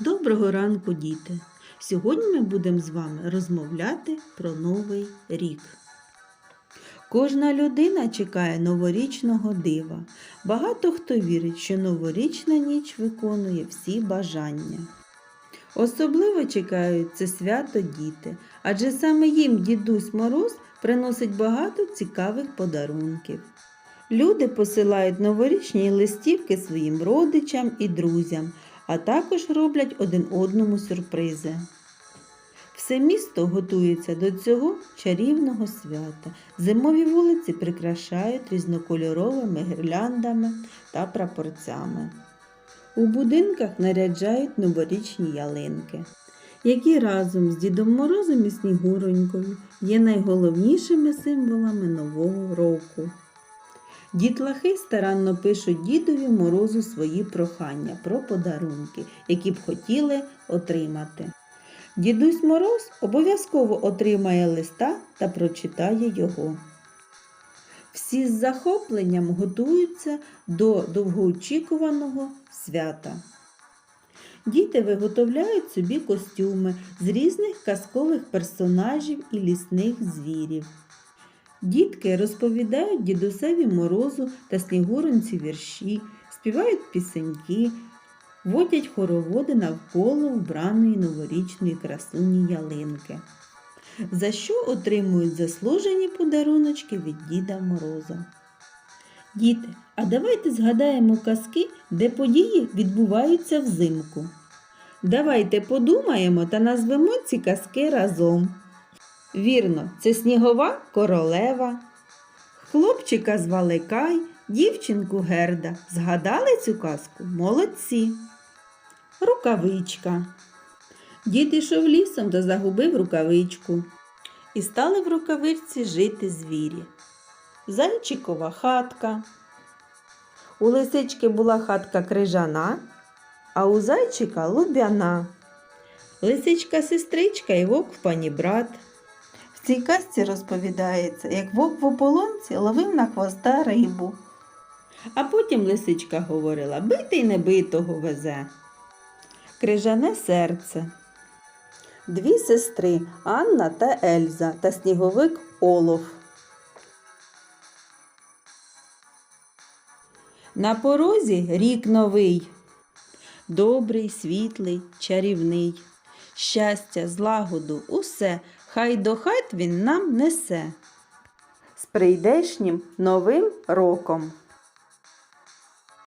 Доброго ранку, діти! Сьогодні ми будемо з вами розмовляти про Новий рік. Кожна людина чекає новорічного дива. Багато хто вірить, що новорічна ніч виконує всі бажання. Особливо чекають це свято діти, адже саме їм дідусь Мороз приносить багато цікавих подарунків. Люди посилають новорічні листівки своїм родичам і друзям, а також роблять один одному сюрпризи. Все місто готується до цього чарівного свята. Зимові вулиці прикрашають різнокольоровими гірляндами та прапорцями. У будинках наряджають новорічні ялинки, які разом з Дідом Морозом і Снігуронькою є найголовнішими символами Нового року. Дітлахи старанно пишуть дідові морозу свої прохання про подарунки, які б хотіли отримати. Дідусь Мороз обов'язково отримає листа та прочитає його. Всі з захопленням готуються до довгоочікуваного свята. Діти виготовляють собі костюми з різних казкових персонажів і лісних звірів. Дітки розповідають дідусеві морозу та снігуронці вірші, співають пісеньки, водять хороводи навколо вбраної новорічної красуні ялинки, за що отримують заслужені подаруночки від Діда Мороза. Діти, а давайте згадаємо казки, де події відбуваються взимку. Давайте подумаємо та назвемо ці казки разом. Вірно, це снігова королева. Хлопчика звали Кай, дівчинку Герда. Згадали цю казку? Молодці. Рукавичка. Дід ішов лісом та загубив рукавичку. І стали в рукавичці жити звірі. Зайчикова хатка. У лисички була хатка крижана, а у зайчика лубяна. Лисичка сестричка і вовк панібрат. Цій казці розповідається, як вовк в ополонці ловив на хвоста рибу. А потім лисичка говорила битий небитого везе. Крижане серце. Дві сестри Анна та Ельза та сніговик Олов. На порозі рік новий, добрий, світлий, чарівний. Щастя, злагоду, усе, хай до хат він нам несе. З прийдешнім новим роком.